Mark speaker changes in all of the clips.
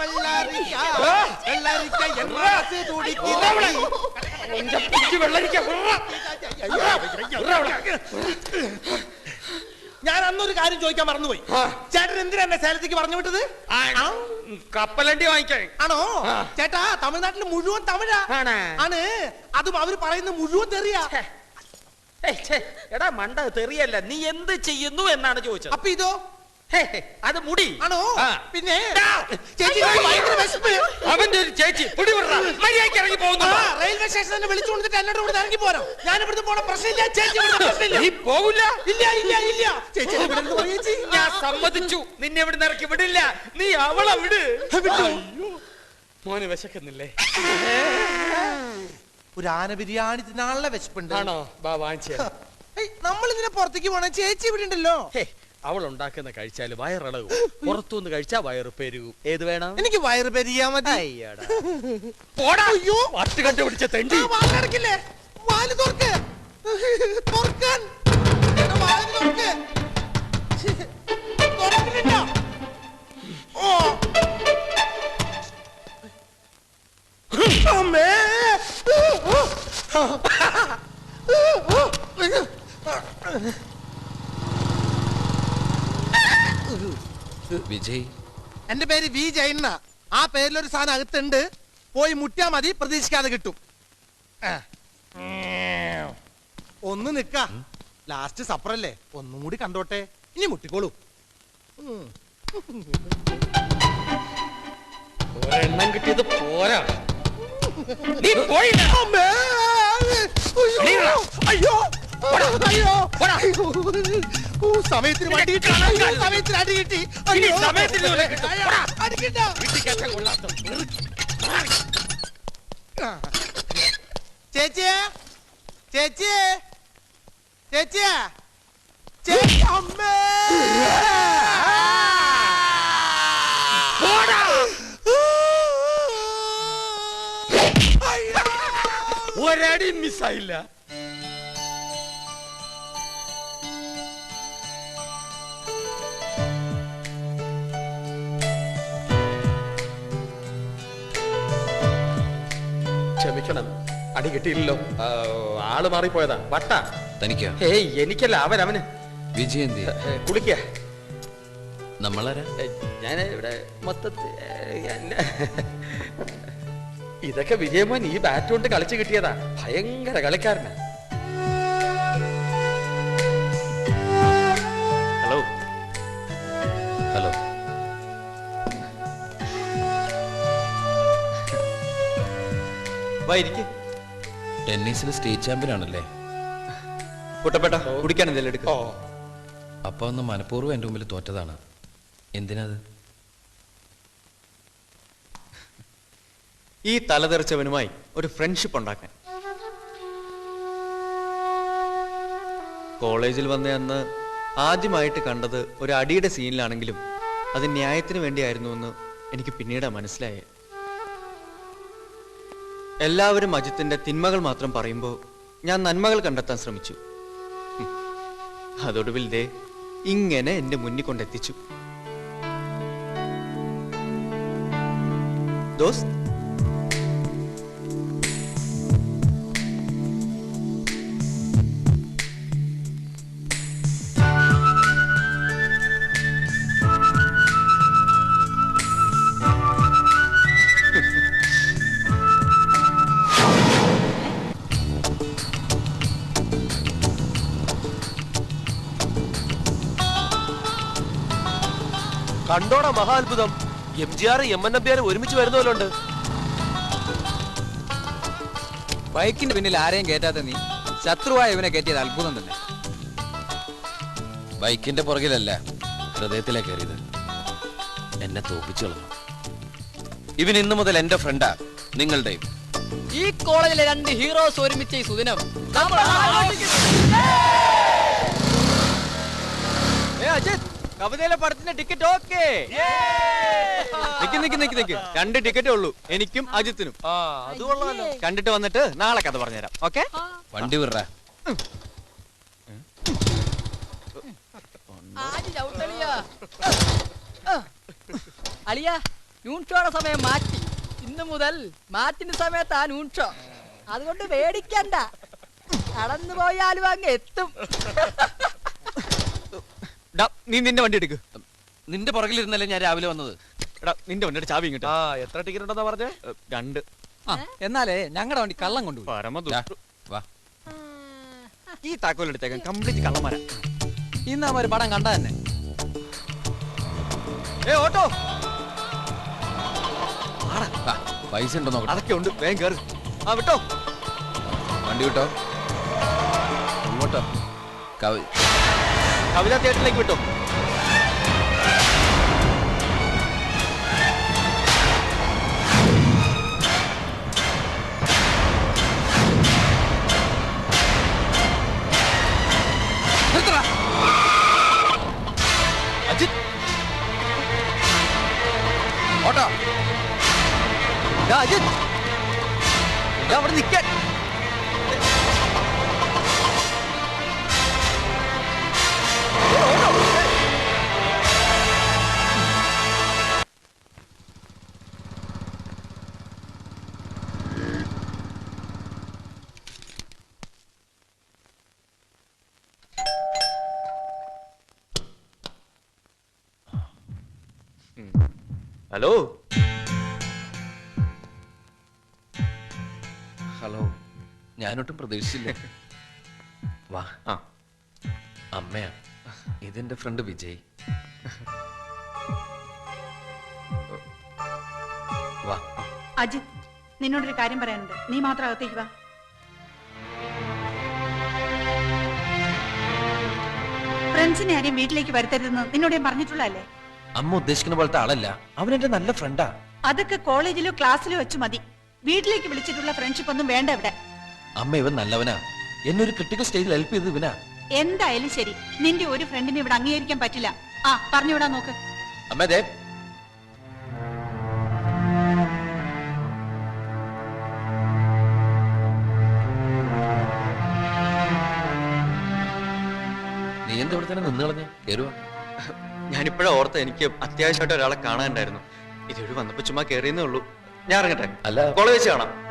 Speaker 1: വെള്ളരിക്ക. വെള്ളരിക്ക എൻ മനസ്സ് തുടിക്കുന്നു ഞാൻ അന്നൊരു കാര്യം ചോദിക്കാൻ മറന്നുപോയി. ചേട്ടൻ എന്തിനാ എന്നെ സേലത്തേക്ക് പറഞ്ഞു വിട്ടത്?
Speaker 2: കപ്പലണ്ടി വാങ്ങിക്കാൻ.
Speaker 1: ആണോ? ചേട്ടാ തമിഴ്നാട്ടിൽ മുഴുവൻ തമിഴാ.
Speaker 2: ആണോ?
Speaker 1: അതും അവർ പറയുന്ന മുഴുവൻ തെറിയാ.
Speaker 2: എടാ മണ്ട തെറിയല്ല. നീ എന്ത് ചെയ്യുന്നു എന്നാണ് ചോദിച്ചത്.
Speaker 1: അപ്പൊ ഇതോ?
Speaker 2: അത് മുടി.
Speaker 1: ആണോ? പിന്നെ? ചേച്ചി
Speaker 2: അവന്റെ ഒരു ചേച്ചി മുടി മര്യാദയ്ക്ക് ഇറങ്ങി പോകുന്നു.
Speaker 1: റെയിൽവേ സ്റ്റേഷനിൽ തന്നെ വിളിച്ചു കൊടുത്തിട്ട് എന്നോട് ഇവിടെ ഇറങ്ങി പോരാം. ഞാൻ ഇവിടുന്ന് പോണ പ്രശ്നമില്ല ചേച്ചി പ്രശ്നമില്ല.
Speaker 2: നീ പോകില്ല
Speaker 1: ഇല്ല ഇല്ല ഇല്ല. ചേച്ചി
Speaker 2: ഞാൻ സമ്മതിച്ചു. നിന്നെ ഇവിടെ ഇറക്കി വിടില്ല. നീ അവളെ വിട്.
Speaker 1: മോനെ
Speaker 2: മോന് വിശക്കുന്നില്ലേ?
Speaker 1: ഒരു ആന ബിരിയാണി തിന്നാനുള്ള വിശപ്പുണ്ട്.
Speaker 2: ആണോ? ബാ വാങ്ങിച്ച.
Speaker 1: നമ്മൾ ഇതിനെ പുറത്തേക്ക് പോണേ. ചേച്ചി ഇവിടെ ഉണ്ടല്ലോ.
Speaker 2: അവൾ ഉണ്ടാക്കുന്ന കഴിച്ചാൽ വയറിളകും. പുറത്തുനിന്ന് കഴിച്ചാൽ വയറ് പെരുകും. ഏത് വേണം?
Speaker 1: എനിക്ക് വയറ് പെരിയാ മതി.
Speaker 2: അയ്യടാ. പോടാ.
Speaker 1: അയ്യോ.
Speaker 2: വട്ട് കണ്ടുപിടിച്ച തെണ്ടി.
Speaker 1: ആ, വാതിലടക്കില്ലേ വാൽ തുറക്ക്. തുറക്കാൻ. വാതിൽ തുറക്ക്. ഛെ, തുറക്കുന്നില്ല. ഓ. അമ്മേ.
Speaker 3: വിജയ്.
Speaker 1: എന്റെ പേര് വി ജയണ്ണ ആ പേരിലൊരു സാധനം അകത്തുണ്ട്. പോയി മുട്ടിയാ മതി പ്രതീക്ഷിക്കാതെ കിട്ടും. ആ. ഒന്ന് നിക്ക. ലാസ്റ്റ് സപ്പറല്ലേ? ഒന്നും കൂടി കണ്ടോട്ടെ. ഇനി മുട്ടിക്കോളൂ. ഉം.
Speaker 2: ഒരെണ്ണം കിട്ടിയത് പോരാ. നീ പോയില്ല.
Speaker 1: അമ്മേ! അയ്യോ! അയ്യോ! സമയത്തിന് വണ്ടി സമയത്തിന് അടി കിട്ടി.
Speaker 2: സമയത്തിന്.
Speaker 1: അടിക്കണ്ട. ചേച്ചിയെ ചേച്ചിയെ ചേച്ചിയെ ചേച്ചി അമ്മേ!
Speaker 2: ഒരടി മിസ്സായില്ല ക്ഷമിക്കണം. അടി കിട്ടിയില്ലല്ലോ. ആൾ മാറിപ്പോയതാ. വട്ട.
Speaker 3: തനിക്ക?
Speaker 2: ഏയ് എനിക്കല്ല അവൻ അവന്. വിജയൻ കുളിക്ക.
Speaker 3: നമ്മളാരാ?
Speaker 2: ഞാൻ ഇവിടെ മൊത്തത്തിൽ ഇതൊക്കെ വിജയമോൻ ഈ ബാറ്റ് കൊണ്ട് കളിച്ചു കിട്ടിയതാ. ഭയങ്കര കളിക്കാരനാ.
Speaker 3: ടെന്നീസിൽ സ്റ്റേറ്റ് ചാമ്പ്യൻ ആണല്ലേ?
Speaker 4: കുട്ടപ്പേട്ട കുടിക്കാൻ എന്തെങ്കിലും എടുക്കും.
Speaker 2: ഓ.
Speaker 3: അപ്പൊ ഒന്ന് മനഃപൂർവം എന്റെ മുമ്പിൽ തോറ്റതാണ്. എന്തിനത്?
Speaker 4: ഈ തലതെറിച്ചവനുമായി ഒരു ഫ്രണ്ട്ഷിപ്പ് ഉണ്ടാക്കാൻ. കോളേജിൽ വന്ന അന്ന് ആദ്യമായിട്ട് കണ്ടത് ഒരു അടിയുടെ സീനിലാണെങ്കിലും അത് ന്യായത്തിന് വേണ്ടിയായിരുന്നു എന്ന് എനിക്ക് പിന്നീട് മനസ്സിലായേ. എല്ലാവരും അജിത്തിന്റെ തിന്മകൾ മാത്രം പറയുമ്പോൾ ഞാൻ നന്മകൾ കണ്ടെത്താൻ ശ്രമിച്ചു. അതൊടുവിൽ ദേ ഇങ്ങനെ എന്റെ മുന്നിൽ കൊണ്ടെത്തിച്ചു ദോസ്ത്
Speaker 5: കണ്ടോടാ മഹാത്ഭുതം. M G R M N Nambiar ഒരുമിച്ച് വരുന്നവരുണ്ട്.
Speaker 6: ബൈക്കിന്റെ പിന്നിൽ ആരെയും കയറ്റാത്ത നീ ശത്രുവായ ഇവനെ കയറ്റിയത് അത്ഭുതം തന്നെ.
Speaker 3: ബൈക്കിന്റെ പുറകിലല്ല ഹൃദയത്തിലെ കയറിയത് എന്നെ തോപ്പിച്ചു കളഞ്ഞു. ഇവൻ ഇന്നു മുതൽ എന്റെ ഫ്രണ്ടാ നിങ്ങളുടെ
Speaker 6: ഈ കോളേജിലെ രണ്ട് ഹീറോസ് ഒരുമിച്ച് ഈ സുദിനം
Speaker 4: കവിതയിലെ പടത്തിന്റെ ടിക്കറ്റ് ഓക്കെ. നിക്ക് നിക്ക് നിക്ക് നിക്ക്. രണ്ട് ടിക്കറ്റേ ഉള്ളൂ. എനിക്കും അജിത്തിനും.
Speaker 5: അത് കൊള്ളാലോ.
Speaker 4: കണ്ടിട്ട് വന്നിട്ട് നാളെ കഥ പറഞ്ഞുതരാം. ഓക്കെ?
Speaker 3: വണ്ടി വിടറ.
Speaker 7: അളിയ. ന്യൂൺഷോയുടെ സമയം മാറ്റി. ഇന്ന് മുതൽ മാറ്റിന്റെ സമയത്താ ന്യൂൺഷോ അതുകൊണ്ട് പേടിക്കണ്ട. കടന്നു പോയാലും അങ്ങ് എത്തും.
Speaker 4: നീ നിന്റെ വണ്ടി എടുക്ക്.
Speaker 3: നിന്റെ പുറകിലിരുന്നല്ലേ ഞാൻ രാവിലെ വന്നത്?
Speaker 4: എടാ നിന്റെ വണ്ടിയുടെ ചാവി ഇങ്ങോട്ട്.
Speaker 5: ആ എത്ര ടിക്കറ്റ് ഉണ്ടെന്നാ പറഞ്ഞേ?
Speaker 4: രണ്ട്.
Speaker 6: ആ എന്നാലേ ഞങ്ങളുടെ വണ്ടി കള്ളം കൊണ്ടുപോയി.
Speaker 3: ദാ. വാ.
Speaker 4: ഈ താക്കോൽ എടുത്തേക്കാൻ കംപ്ലീറ്റ് കള്ളന്മാരാ.
Speaker 6: ഇന്ന് ഒരു പടം കണ്ട തന്നെ.
Speaker 4: ഏ ഓട്ടോ.
Speaker 3: വാ, പൈസ ഉണ്ടോ നോക്കട്ടെ.
Speaker 4: അതൊക്കെ ഉണ്ട് വേഗം കയറി ആ വിട്ടോ.
Speaker 3: വണ്ടി വിട്ടോ? ഇങ്ങോട്ടോ? കവി
Speaker 4: കവിത തിയേറ്ററിലേക്ക് വിട്ടോ. ഹലോ
Speaker 3: ഹലോ ഞാനൊട്ടും പ്രതീക്ഷിച്ചില്ല. വാ.
Speaker 4: ആ.
Speaker 3: അമ്മയാ. ഇതെന്റെ ഫ്രണ്ട് വിജയ്. വാ.
Speaker 8: അജിത് നിന്നോടൊരു കാര്യം പറയാനുണ്ട്. നീ മാത്രം അകത്തേക്ക് വാ. ഫ്രണ്ട്സിനെ ആരെയും വീട്ടിലേക്ക് വരുത്തരുതെന്ന് നിന്നോടേം ഞാൻ പറഞ്ഞിട്ടുള്ളതല്ലേ?
Speaker 3: അമ്മ ഉദ്ദേശിക്കുന്ന പോലത്തെ ആളല്ല. അവൻ എന്റെ നല്ല ഫ്രണ്ടാ
Speaker 8: അതൊക്കെ കോളേജിലോ ക്ലാസ്സിലോ വെച്ച് മതി. വീട്ടിലേക്ക് വിളിച്ചിട്ടുള്ള ഫ്രണ്ട്ഷിപ്പ് ഒന്നും വേണ്ട ഇവിടെ.
Speaker 3: അമ്മ ഇവൻ നല്ലവനാ. എന്നെ ഒരു ക്രിട്ടിക്കൽ സ്റ്റേജിൽ ഹെൽപ്പ് ചെയ്ത് ഇവനാ.
Speaker 8: എന്തായാലും ശരി. നിന്റെ ഒരു ഫ്രണ്ടിനെ ഇവിടെ അംഗീകരിക്കാൻ പറ്റില്ല. ആ പറഞ്ഞു പറഞ്ഞുവിടാൻ നോക്ക്.
Speaker 3: അമ്മ ദേ. നീ എന്താ ഇവിടെ തന്നെ നിന്ന് കളഞ്ഞ? കേറുവാ.
Speaker 4: ഞാനിപ്പോഴാ ഓർത്ത എനിക്ക് അത്യാവശ്യമായിട്ട് ഒരാളെ കാണാനുണ്ടായിരുന്നു. ഇതൊരു വന്നപ്പോ ചുമ്മാ കയറിയെന്നേ ഉള്ളൂ. ഞാൻ ഇറങ്ങട്ടെ?
Speaker 3: അല്ല.
Speaker 4: കോളേജ് കാണാം.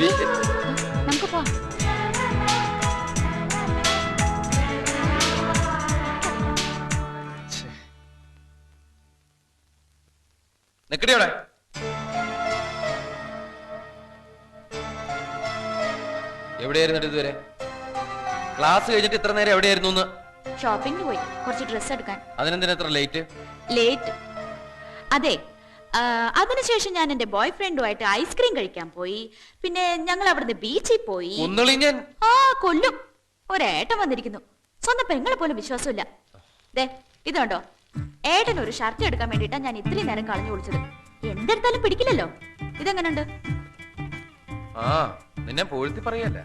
Speaker 8: നമുക്ക് പോവാം
Speaker 3: നിക്കടിയോടെ എവിടെയായിരുന്നു ഇതുവരെ? ക്ലാസ് കഴിഞ്ഞിട്ട് ഇത്ര നേരം എവിടെയായിരുന്നു എന്ന്
Speaker 9: ഷോപ്പിംഗിന് പോയി. കുറച്ച് ഡ്രസ്സ് എടുക്കാൻ.
Speaker 3: അതിനെന്തിനാ ഇത്ര ലേറ്റ്
Speaker 9: ലേറ്റ് അതെ അതിനുശേഷം ഞാൻ എന്റെ ബോയ് ഫ്രണ്ടുമായിട്ട് ഐസ്ക്രീം കഴിക്കാൻ പോയി. പിന്നെ ഞങ്ങൾ അവിടുന്ന് ബീച്ചിൽ പോയി. ആ കൊല്ലും. ഒരേട്ടൻ വന്നിരിക്കുന്നു. സ്വന്തം പെങ്ങളെ പോലും വിശ്വാസമില്ല. ദേ ഇതുണ്ടോ ഏട്ടൻ ഒരു ഷർട്ട് എടുക്കാൻ വേണ്ടിട്ടാ ഞാൻ ഇത്രയും നേരം കളഞ്ഞു വിളിച്ചത് എന്തെടുത്താലും പിടിക്കില്ലല്ലോ. ഇതെങ്ങനുണ്ട്?
Speaker 3: നിന്നെ പോഴ്ത്തി പറയല്ല.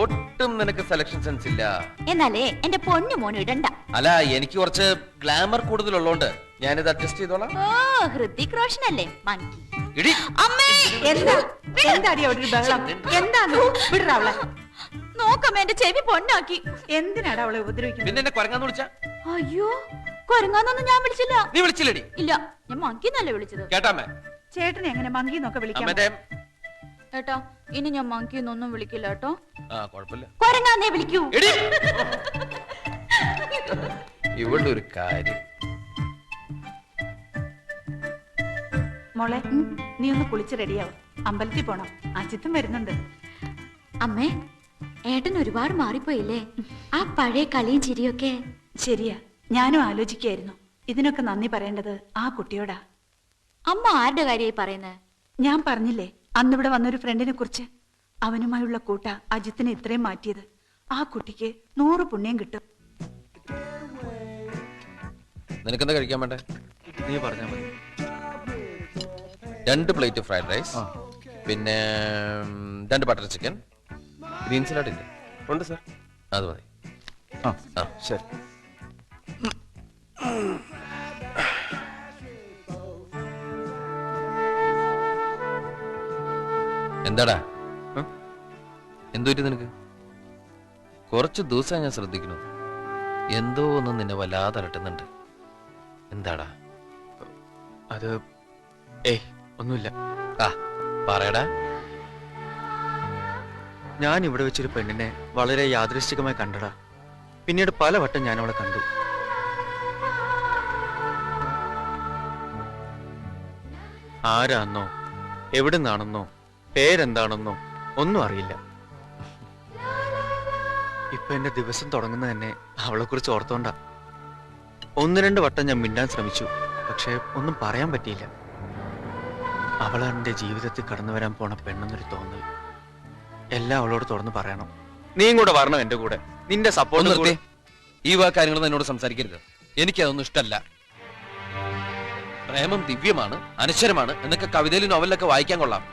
Speaker 3: ഒട്ടും നിനക്ക് സെലക്ഷൻ സെൻസ് ഇല്ല.
Speaker 9: എന്നാലേ എന്റെ പൊന്നു മോന് ഇടണ്ട.
Speaker 3: അല്ല എനിക്ക് കുറച്ച് ഗ്ലാമർ കൂടുതലുള്ളോണ്ട്. ഞാനിത് അഡ്ജസ്റ്റ് ചെയ്തോളാം.
Speaker 9: ഓ ഹൃതിക് റോഷൻ അല്ലേ മങ്കി.
Speaker 3: ഇടി.
Speaker 9: അമ്മേ!
Speaker 8: എന്താ? എന്താടി അവിടെ ഒരു ബഹളം? എന്താന്ന്? വിടറ അവളെ.
Speaker 9: നോക്കമ്മ എന്റെ ചെവി പൊന്നാക്കി
Speaker 8: എന്തിനാടാ അവളെ ഉപദ്രവിക്കുന്നത്?
Speaker 3: പിന്നെ എന്നെ കൊരങ്ങാന്ന് വിളിച്ച?
Speaker 9: അയ്യോ കൊരങ്ങാന്നൊന്നും ഞാൻ വിളിച്ചില്ല.
Speaker 3: നീ വിളിച്ചില്ലടി.
Speaker 9: ഇല്ല ഞാൻ മങ്കി എന്നല്ലേ വിളിച്ചത്
Speaker 3: കേട്ടാമേ
Speaker 8: ചേട്ടനെ എങ്ങനെ മങ്കി എന്നൊക്കെ വിളിക്കാം?
Speaker 3: അമ്മേ
Speaker 9: ഏട്ടാ ഇനി ഞാൻ മങ്കി എന്നൊന്നും വിളിക്കില്ല കേട്ടോ.
Speaker 3: ആ കുഴപ്പമില്ല
Speaker 9: കൊരങ്ങാന്നേ വിളിക്കൂ.
Speaker 3: എടി. ഇവളുടെ ഒരു കാര്യം.
Speaker 8: മോളെ നീ ഒന്ന് കുളിച്ച് റെഡിയാവും. അമ്പലത്തിൽ പോണം. അജിത്തും വരുന്നുണ്ട്.
Speaker 9: അമ്മേ ഏട്ടൻ ഒരുപാട് മാറിപ്പോയില്ലേ? ആ പഴയ കളിയും ചിരിയൊക്കെ.
Speaker 8: ശരിയാ ഞാനും ആലോചിക്കായിരുന്നു. ഇതിനൊക്കെ നന്ദി പറയേണ്ടത് ആ കുട്ടിയോടാ.
Speaker 9: അമ്മ ആരുടെ കാര്യമായി പറയുന്നത്
Speaker 8: ഞാൻ പറഞ്ഞില്ലേ അന്നിവിടെ വന്നൊരു ഫ്രണ്ടിനെ കുറിച്ച്. അവനുമായുള്ള കൂട്ട അജിത്തിനെ ഇത്രയും മാറ്റിയത്. ആ കുട്ടിക്ക് നൂറ് പുണ്യം കിട്ടും.
Speaker 3: നിനക്കെന്താ കഴിക്കാൻ വേണ്ടേ?
Speaker 4: നീ പറഞ്ഞാൽ മതി.
Speaker 3: രണ്ട് പ്ലേറ്റ് ഫ്രൈഡ് റൈസ് പിന്നെ രണ്ട് ബട്ടർ ചിക്കൻ ഗ്രീൻ സലാഡ് ഇല്ലേ?
Speaker 5: ഉണ്ട് സാർ.
Speaker 3: അത് മതി.
Speaker 5: ആ
Speaker 3: ആ.
Speaker 5: ശരി.
Speaker 3: എന്താടാ? എന്തോ നിനക്ക്? കുറച്ച് ദിവസം ഞാൻ ശ്രദ്ധിക്കുന്നു എന്തോ ഒന്ന് നിന്നെ വല്ലാതെ അലട്ടുന്നുണ്ട്. എന്താടാ?
Speaker 4: അത് ഏയ് ഒന്നുമില്ല.
Speaker 3: ആ പറയടാ.
Speaker 4: ഞാൻ ഇവിടെ വെച്ചൊരു പെണ്ണിനെ വളരെ യാദൃശ്ചികമായി കണ്ടടാ. പിന്നീട് പലവട്ടം ഞാൻ അവളെ കണ്ടു. ആരാന്നോ എവിടെ നിന്നാണെന്നോ പേരെന്താണെന്നോ ഒന്നും അറിയില്ല. ഇപ്പൊ എന്റെ ദിവസം തുടങ്ങുന്ന തന്നെ അവളെ കുറിച്ച് ഓർത്തോണ്ട. ഒന്ന് രണ്ട് വട്ടം ഞാൻ മിണ്ടാൻ ശ്രമിച്ചു പക്ഷെ ഒന്നും പറയാൻ പറ്റിയില്ല. അവളാണ് എന്റെ ജീവിതത്തിൽ കടന്നു വരാൻ പോണ പെണ്ണെന്നൊരു തോന്നൽ. എല്ലാം അവളോട് തുറന്ന് പറയണം. നീയും കൂടെ വരണം എന്റെ കൂടെ. നിന്റെ സപ്പോർട്ട്
Speaker 3: നിർത്തി. ഈ വാ കാര്യങ്ങളൊന്നും എന്നോട് സംസാരിക്കരുത്. എനിക്കതൊന്നും ഇഷ്ടമല്ല പ്രേമം ദിവ്യമാണ് അനശ്വരമാണ്. എന്നൊക്കെ കവിതയിലും നോവലിലൊക്കെ വായിക്കാൻ കൊള്ളാം.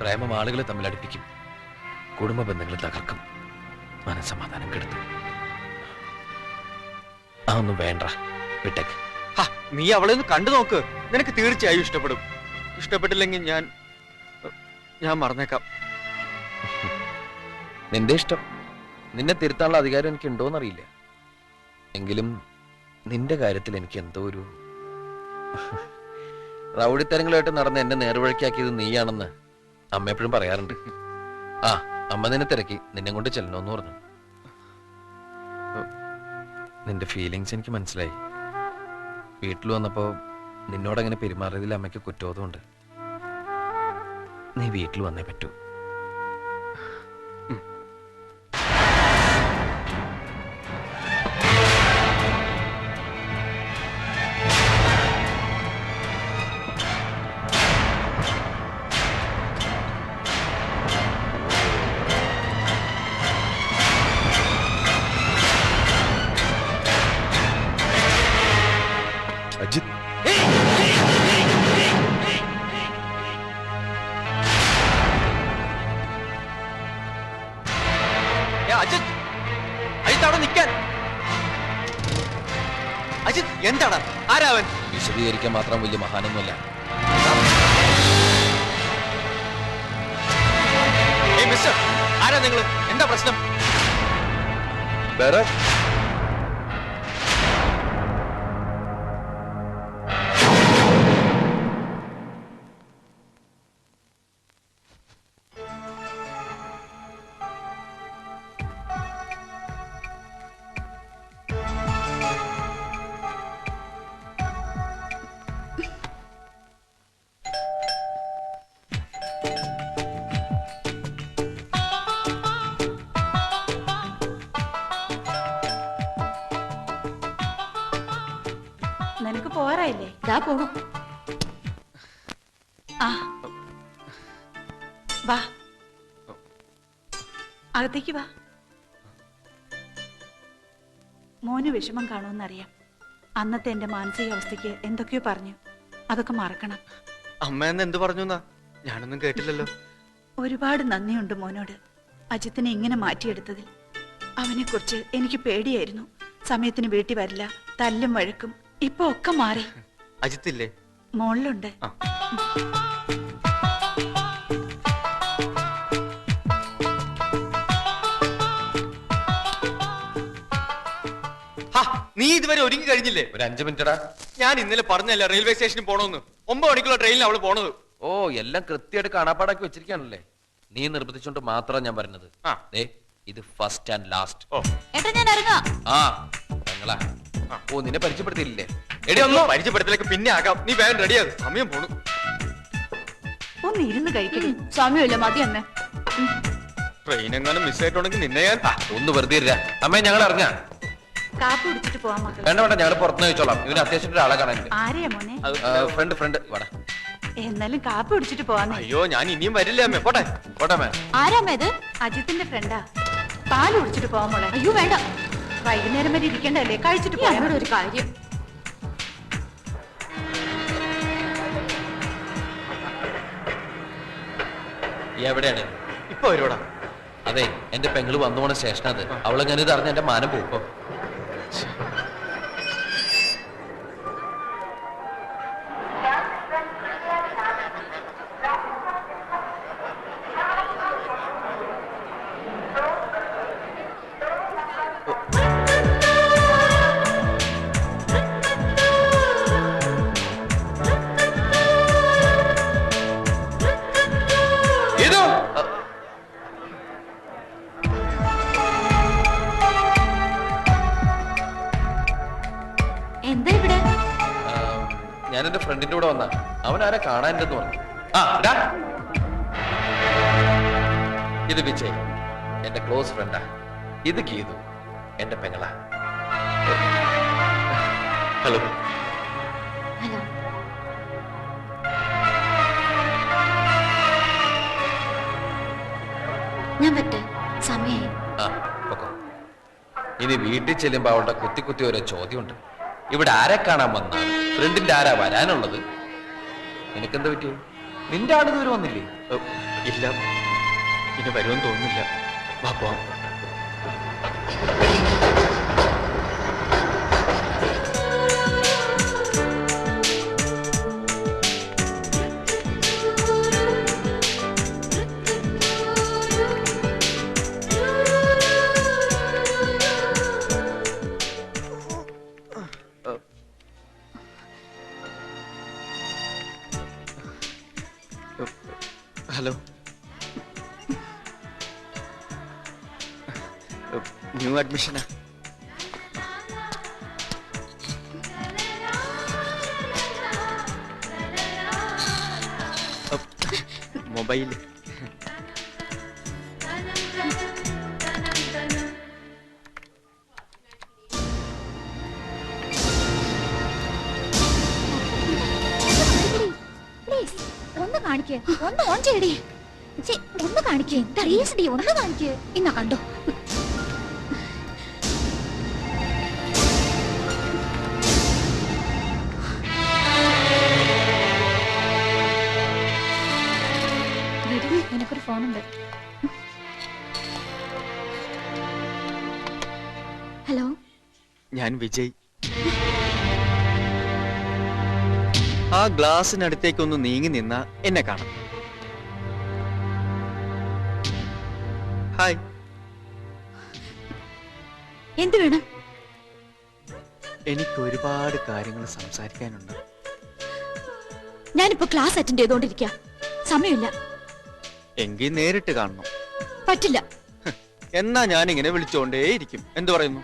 Speaker 3: പ്രേമം ആളുകളെ തമ്മിൽ അടുപ്പിക്കും. കുടുംബ ബന്ധങ്ങൾ തകർക്കും. മനസമാധാനം കെടുത്തും. അതൊന്നും വേണ്ട. വിട്ടേക്ക്.
Speaker 4: നീ അവളെ ഒന്ന് കണ്ടു നോക്ക്. നിനക്ക് തീർച്ചയായും ഇഷ്ടപ്പെടും. ഇഷ്ടപ്പെട്ടില്ലെങ്കിൽ ഞാൻ ഞാൻ മറന്നേക്കാം.
Speaker 3: നിന്റെ ഇഷ്ടം. നിന്നെ തിരുത്താനുള്ള അധികാരം എനിക്ക് ഉണ്ടോന്നറിയില്ല എങ്കിലും നിന്റെ കാര്യത്തിൽ എനിക്ക് എന്തോ ഒരു റൗഡിത്തരങ്ങളായിട്ട് നടന്ന് എന്നെ നേർവഴിക്കാക്കിയത് നീയാണെന്ന് അമ്മ എപ്പോഴും പറയാറുണ്ട്. ആ അമ്മ നിന്നെ തിരക്കി. നിന്നെ കൊണ്ട് ചെല്ലണമെന്ന് പറഞ്ഞു. നിന്റെ ഫീലിങ്സ് എനിക്ക് മനസ്സിലായി. വീട്ടിൽ വന്നപ്പോ നിന്നോട് അങ്ങനെ പെരുമാറിയതിൽ അമ്മയ്ക്ക് കുറ്റബോധമുണ്ട്. നീ വീട്ടിൽ വന്നേ പറ്റൂ. വിശദീകരിക്കാൻ മാത്രം വലിയ മഹാനൊന്നുമല്ല.
Speaker 4: ആരാ നിങ്ങൾ എന്താ പ്രശ്നം?
Speaker 5: വേറെ?
Speaker 9: ഇതാ പോണു
Speaker 8: ആ. വാ. അകത്തേക്ക് വാ. മോന് വിഷമം കാണുമെന്നറിയാം. അന്നത്തെ എന്റെ മാനസികാവസ്ഥയ്ക്ക് എന്തൊക്കെയോ പറഞ്ഞു. അതൊക്കെ മറക്കണം.
Speaker 4: അമ്മ എന്ന് എന്ത് പറഞ്ഞു ഞാനൊന്നും കേട്ടില്ലല്ലോ.
Speaker 8: ഒരുപാട് നന്ദിയുണ്ട് മോനോട്. അജിത്തിനെ ഇങ്ങനെ മാറ്റിയെടുത്തതിൽ. അവനെ കുറിച്ച് എനിക്ക് പേടിയായിരുന്നു. സമയത്തിന് വീട്ടിൽ വരില്ല. തല്ലും വഴക്കും. ഇപ്പൊ ഒക്കെ മാറി.
Speaker 4: അജിത്തില്ലേ?
Speaker 8: മോളിലുണ്ട്.
Speaker 4: നീ ഇതുവരെ ഒരുങ്ങി കഴിഞ്ഞില്ലേ?
Speaker 3: ഒരു അഞ്ചു മിനിറ്റടാ.
Speaker 4: ഞാൻ ഇന്നലെ പറഞ്ഞല്ല റെയിൽവേ സ്റ്റേഷനിൽ പോണോന്ന്. ഒമ്പത് മണിക്കുള്ള ട്രെയിനിൽ അവൾ പോണത്.
Speaker 3: ഓ എല്ലാം കൃത്യമായിട്ട് കാണാപ്പാടാക്കി വെച്ചിരിക്കാണല്ലേ നീ നിർബന്ധിച്ചോണ്ട് മാത്രം ഞാൻ പറഞ്ഞത്.
Speaker 4: ആ.
Speaker 3: ഇത് ഫസ്റ്റ് ആൻഡ് ലാസ്റ്റ്
Speaker 4: ഓ.
Speaker 9: ഏട്ടാ ഞാൻ ഇറങ്ങാ.
Speaker 3: ആ ഞങ്ങളാ ഓ നിന്നെ പരിചയപ്പെടുത്തിയില്ലേ
Speaker 4: എടി ഒന്നോ പരിചയപ്പെടുത്തലേക്ക് പിന്നെ ആകാം. നീ വേഗം റെഡിയാകും സമയം പോണു.
Speaker 8: ഒന്ന് ഇരുന്ന് കഴിക്കടി.
Speaker 9: സമയമില്ല മതി അന്നെ
Speaker 4: ട്രെയിൻ എങ്ങാനും മിസ്സായിട്ടുണ്ടെങ്കിൽ നിന്നെ ഞാൻ
Speaker 3: ഒന്ന് വെറുതെ ഇല്ല അമ്മേ ഞങ്ങൾ ഇറങ്ങാ.
Speaker 8: കാപ്പി കുടിച്ചിട്ട് പോവാൻ മക്കൾ
Speaker 3: വേണ്ട വേണ്ട ഞങ്ങൾ പുറത്തുനിന്ന് ചോദിച്ചോളാം ഇവന് അത്യാവശ്യം ഒരാളെ കാണാൻ
Speaker 8: ആരെയാ മോനെ?
Speaker 3: ഫ്രണ്ട് ഫ്രണ്ട് വാടാ
Speaker 8: എന്നാലും കാപ്പി കുടിച്ചിട്ട് പോവാന്നേ.
Speaker 4: അയ്യോ ഞാൻ ഇനിയും വരില്ല അമ്മേ. പോട്ടെ.
Speaker 3: പോട്ടെ മേ
Speaker 9: ആരാമ്മ ഇത്?
Speaker 8: അജിത്തിന്റെ ഫ്രണ്ടാ പാൽ കുടിച്ചിട്ട് പോവാൻ മോളെ.
Speaker 9: അയ്യോ വേണ്ട.
Speaker 8: വൈകുന്നേരം വരെ ഇരിക്കണ്ടല്ലേ കഴിച്ചിട്ട്
Speaker 9: ഈ
Speaker 8: പോയാ
Speaker 9: അമ്മയുടെ
Speaker 8: മതി.
Speaker 9: ഒരു കാര്യം
Speaker 3: എവിടെയാണ്?
Speaker 4: ഇപ്പൊ വരുവാടാ.
Speaker 3: അതെ എന്റെ പെങ്ങൾ വന്നു പോണ സ്റ്റേഷനത് അവളെങ്ങനെ ഇത് അറിഞ്ഞ എന്റെ മാനം പോകും.
Speaker 4: ഇത്
Speaker 3: ഗീതു. എന്റെ പെങ്ങളാ.
Speaker 4: ഹലോ.
Speaker 9: ഹലോ. ഞാൻ പറ്റേ സമയായി.
Speaker 3: ആ ഇനി വീട്ടിൽ ചെല്ലുമ്പോ അവളുടെ കുത്തി കുത്തി ഓരോ ചോദ്യമുണ്ട്. ഇവിടെ ആരെ കാണാൻ വന്നാണ് ഫ്രണ്ടിന്റെ ആരാ വരാനുള്ളത്? നിനക്കെന്താ പറ്റി നിന്റെ ആൾ ഇതുവരെ വന്നില്ലേ?
Speaker 4: ഇല്ല. ഇനി വരുമെന്ന് തോന്നുന്നില്ല. വാ പോവാം. ന്യൂ അഡ്മിഷനാ. മൊബൈൽ
Speaker 9: പ്ലീസ് ഒന്ന് കാണിക്കേ. ഒന്ന് ഓൺ ചെയ്യടി. ഒന്ന് കാണിക്കേ. പ്ലീസ് ഡി ഒന്ന് കാണിക്കേ. ഇന്നാ കണ്ടോ? ഫോണുണ്ട് ഹലോ?
Speaker 4: ഞാൻ വിജയ്. ആ ഗ്ലാസിനടുത്തേക്കൊന്ന് നീങ്ങി നിന്ന എന്നെ കാണാം. ഹായ്.
Speaker 9: എന്ത് വേണം?
Speaker 4: എനിക്ക് ഒരുപാട് കാര്യങ്ങൾ സംസാരിക്കാനുണ്ട്.
Speaker 9: ഞാനിപ്പോ ക്ലാസ് അറ്റൻഡ് ചെയ്തോണ്ടിരിക്കുക സമയമില്ല.
Speaker 4: എങ്കിൽ നേരിട്ട് കാണണം.
Speaker 9: പറ്റില്ല.
Speaker 4: എന്നാ ഞാൻ ഇങ്ങനെ വിളിച്ചോണ്ടേയിരിക്കും. എന്തു പറയുന്നു?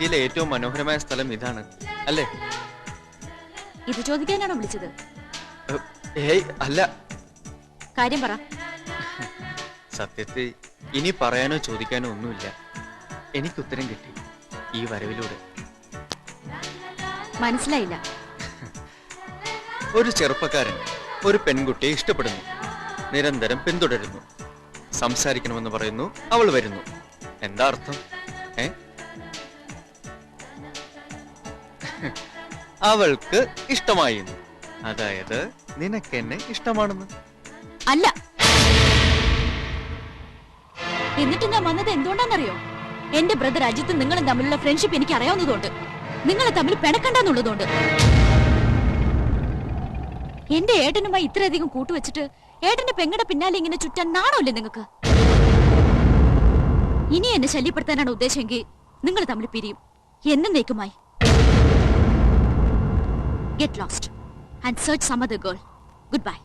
Speaker 4: സിറ്റിയിലെ ഏറ്റവും മനോഹരമായ സ്ഥലം ഇതാണ്. അല്ലേ?
Speaker 9: ഇത് ചോദിക്കാനാണോ വിളിച്ചത്?
Speaker 4: ഏയ് അല്ല.
Speaker 9: കാര്യം പറ.
Speaker 4: സത്യത്തിൽ ഇനി പറയാനോ ചോദിക്കാനോ ഒന്നുമില്ല. എനിക്ക് ഉത്തരം കിട്ടി. ഈ വരവിലൂടെ.
Speaker 9: മനസ്സിലായില്ല.
Speaker 4: ഒരു ചെറുപ്പക്കാരൻ ഒരു പെൺകുട്ടിയെ ഇഷ്ടപ്പെടുന്നു. നിരന്തരം പിന്തുടരുന്നു. സംസാരിക്കണമെന്ന് പറയുന്നു. അവൾ വരുന്നു. എന്താ അർത്ഥം? ഏ? അവൾക്ക് ഇഷ്ടമായി അതായത് അതായത് നിനക്കെന്നെ ഇഷ്ടമാണെന്ന്.
Speaker 9: അല്ല. എന്നിട്ട് ഞാൻ വന്നത് എന്തുകൊണ്ടാണെന്നറിയോ? എന്റെ ബ്രദർ അജിത്തും നിങ്ങളും തമ്മിലുള്ള ഫ്രണ്ട്ഷിപ്പ് എനിക്ക് അറിയാവുന്നതുകൊണ്ട് നിങ്ങളെ തമ്മിൽ പിണക്കണ്ടെന്നുള്ളതുകൊണ്ട്. എന്റെ ഏട്ടനുമായി ഇത്രയധികം കൂട്ടുവെച്ചിട്ട് ഏട്ടന്റെ പെങ്ങടെ പിന്നാലെ ഇങ്ങനെ ചുറ്റാൻ നാണമല്ലേ നിങ്ങൾക്ക്? ഇനി എന്നെ ശല്യപ്പെടുത്താനാണ് ഉദ്ദേശമെങ്കിൽ നിങ്ങൾ തമ്മിൽ പിരിയും. എന്നേക്കുമായി. Get lost. And search some other girl. Goodbye.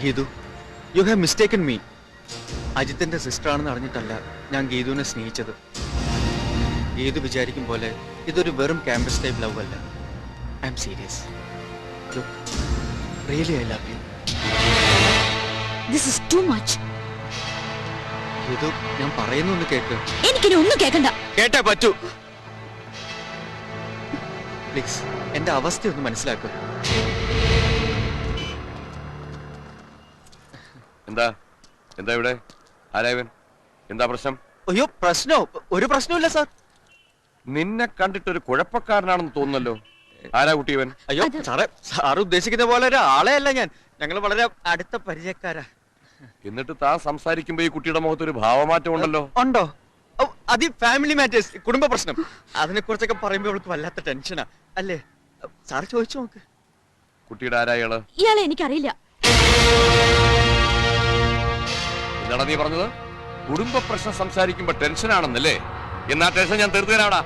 Speaker 4: Gidu, you have mistaken me. അജിത്തിന്റെ സിസ്റ്റർ ആണെന്ന് അറിഞ്ഞിട്ടല്ല ഞാൻ ഗീതുവിനെ സ്നേഹിച്ചത്. ഗീതു വിചാരിക്കും പോലെ ഇതൊരു വെറും ക്യാമ്പസ് ടൈപ്പ് ലവ് അല്ല. I'm serious. Really I love you.
Speaker 9: This is too much
Speaker 4: Geethu ഞാൻ പറയുന്നൊന്ന് കേക്ക്.
Speaker 9: എനിക്കിനി ഒന്നും കേൾക്കണ്ട
Speaker 4: കേട്ടേ പറ്റൂ. പ്ലീസ് എന്റെ അവസ്ഥ ഒന്ന് മനസ്സിലാക്കുക
Speaker 10: എന്താ? എന്താ ഇവിടെ? ആരായവൻ? എന്താ പ്രശ്നം?
Speaker 4: അയ്യോ പ്രശ്നോ ഒരു പ്രശ്നമില്ല സാർ.
Speaker 10: നിന്നെ കണ്ടിട്ടൊരു കുഴപ്പക്കാരനാണെന്ന് തോന്നുന്നല്ലോ. ആരാ കുട്ടിയവൻ?
Speaker 4: അയ്യോ സാറേ സാർ ഉദ്ദേശിക്കുന്ന പോലെ ഒരു ആളെ അല്ല ഞാൻ. ഞങ്ങൾ വളരെ അടുത്ത പരിചയക്കാരാ.
Speaker 10: എന്നിട്ട് താൻ സംസാരിക്കുമ്പോ ഈ കുട്ടിയുടെ മുഖത്ത് ഒരു ഭാവമാറ്റം ഉണ്ടല്ലോ
Speaker 4: ഉണ്ടോ അത് ഫാമിലി മാറ്റേഴ്സ് കുടുംബ പ്രശ്നം. അതിനെ കുറിച്ചൊക്കെ പറയുമ്പോ അവൾക്ക് വല്ലാത്ത ടെൻഷനാ അല്ലേ? സാർ ചോദിച്ചു നോക്ക്.
Speaker 10: കുട്ടിയുടെ ആരായാൾ
Speaker 9: ഇയാളെ എനിക്കറിയില്ല.
Speaker 10: എന്താണ് നീ പറഞ്ഞത്? കുടുംബ പ്രശ്നം സംസാരിക്കുമ്പോ ടെൻഷനാണെന്നല്ലേ എന്നാ ടെൻഷൻ ഞാൻ തീർത്തു തരാടാ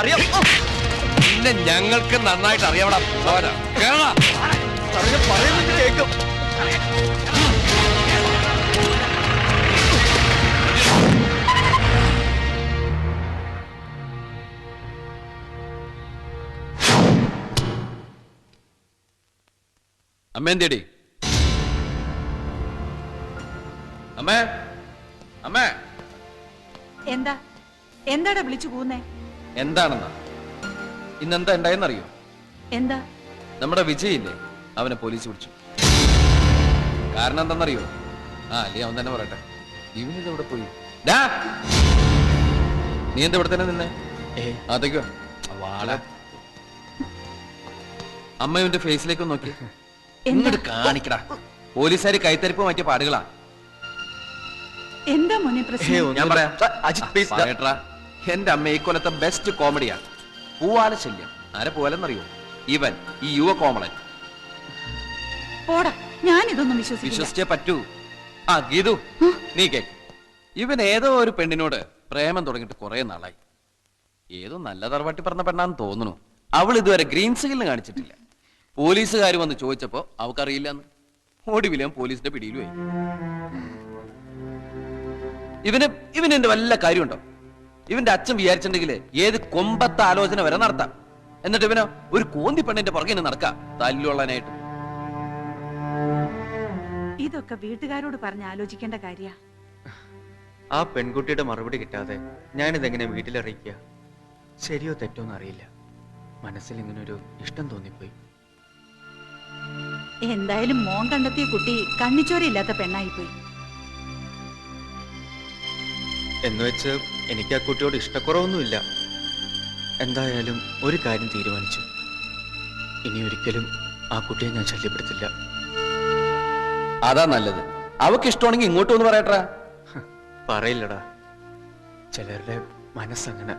Speaker 4: അറിയാം.
Speaker 10: പിന്നെ ഞങ്ങൾക്ക് നന്നായിട്ട് അറിയാവടാ
Speaker 4: അമ്മേന്തേടി പറയുന്നത് കേൾക്കും.
Speaker 3: അമ്മ എന്തേടി അമ്മേ. അമ്മേ.
Speaker 8: എന്താ? എന്താടാ വിളിച്ചു കൂന്നേ
Speaker 3: എന്താണെന്നാ? ഇന്നെന്താ ഉണ്ടായെന്നറിയോ?
Speaker 8: എന്താ?
Speaker 3: നമ്മുടെ വിജയ് ഇല്ലേ അവനെ പോലീസ് പിടിച്ചു. കാരണം എന്താണെന്നറിയോ? ആ അല്ലേ അവൻ തന്നെ പറയട്ടെ. ഇവനിത് എവിടെ പോയി? ഡാ! നീ എന്താ ഇവിടെ തന്നെ നിന്നെ?
Speaker 4: ഏ.
Speaker 3: അതേക്കോ. വാള അമ്മ ഇവന്റെ ഫേസിലേക്ക് നോക്കി എന്നിട്ട് കാണിക്കടാ. പോലീസുകാർ കൈത്തരിപ്പ് മാറ്റിയ പാടുകളാ.
Speaker 8: എന്താ മോനെ പ്രശ്നം?
Speaker 3: ഞാൻ പറയാം.
Speaker 4: അജിത് പ്ലീസ്
Speaker 3: എന്റെ അമ്മ ഈ കൊല്ലത്തെ ബെസ്റ്റ് കോമഡിയാണ് പൂവാല ശല്യം. ആരെ പോലെന്നറിയോ? ഇവൻ ഈ യുവ കോമളൻ.
Speaker 8: പോടാ ഞാൻ ഇതൊന്നും വിശ്വസിക്കില്ല.
Speaker 3: വിശ്വസിച്ചേ പറ്റൂ. ആ ഗീതു നീ കേ ഇവൻ ഏതോ ഒരു പെണ്ണിനോട് പ്രേമം തുടങ്ങിയിട്ട് കുറെ നാളായി. ഏതോ നല്ല തറവാട്ടി പറഞ്ഞ പെണ്ണാന്ന് തോന്നുന്നു. അവൾ ഇതുവരെ ഗ്രീൻ സിഗ്നൽ കാണിച്ചിട്ടില്ല. പോലീസുകാർ വന്ന് ചോദിച്ചപ്പോ അവക്കറിയില്ലെന്ന് ഒടുവിലും പോലീസിന്റെ പിടിയിലുമായി ഇവന് ഇവന് എന്റെ വല്ല കാര്യമുണ്ടോ? ഇവന്റെ അച്ഛൻ വിചാരിച്ചിട്ടുണ്ടെങ്കിൽ ഏത് കൊമ്പത്തെ ആലോചന വരെ നടത്താം. എന്നിട്ട് ഇവനോ ഒരു കോന്തി പെണ്ണിന്റെ പുറകെ നടക്കാം തല്ലുള്ളനായിട്ട്
Speaker 8: ഇതൊക്കെ വീട്ടുകാരോട് പറഞ്ഞ് ആലോചിക്കേണ്ട കാര്യ.
Speaker 4: ആ പെൺകുട്ടിയുടെ മറുപടി കിട്ടാതെ ഞാനിതെങ്ങനെ വീട്ടിലറിയിക്കുക? ശരിയോ തെറ്റോ അറിയില്ല മനസ്സിൽ ഇങ്ങനെ ഒരു ഇഷ്ടം തോന്നിപ്പോയി.
Speaker 8: എന്തായാലും മോൻ കണ്ടെത്തിയ കുട്ടി കണ്ണിച്ചോരയില്ലാത്ത പെണ്ണായിപ്പോയി.
Speaker 4: എന്ന് വെച്ച് എനിക്ക് ആ കുട്ടിയോട് ഇഷ്ടക്കുറവൊന്നുമില്ല. എന്തായാലും ഒരു കാര്യം തീരുമാനിച്ചു. ഇനി ഒരിക്കലും ആ കുട്ടിയെ ഞാൻ ശല്യപ്പെടുത്തില്ല.
Speaker 3: അതാ നല്ലത്. അവക്ക് ഇഷ്ടമാണെങ്കിൽ ഇങ്ങോട്ട് വന്ന് പറയട്ടാ.
Speaker 4: പറയില്ലടാ. ചിലരുടെ മനസ്സങ്ങനെ.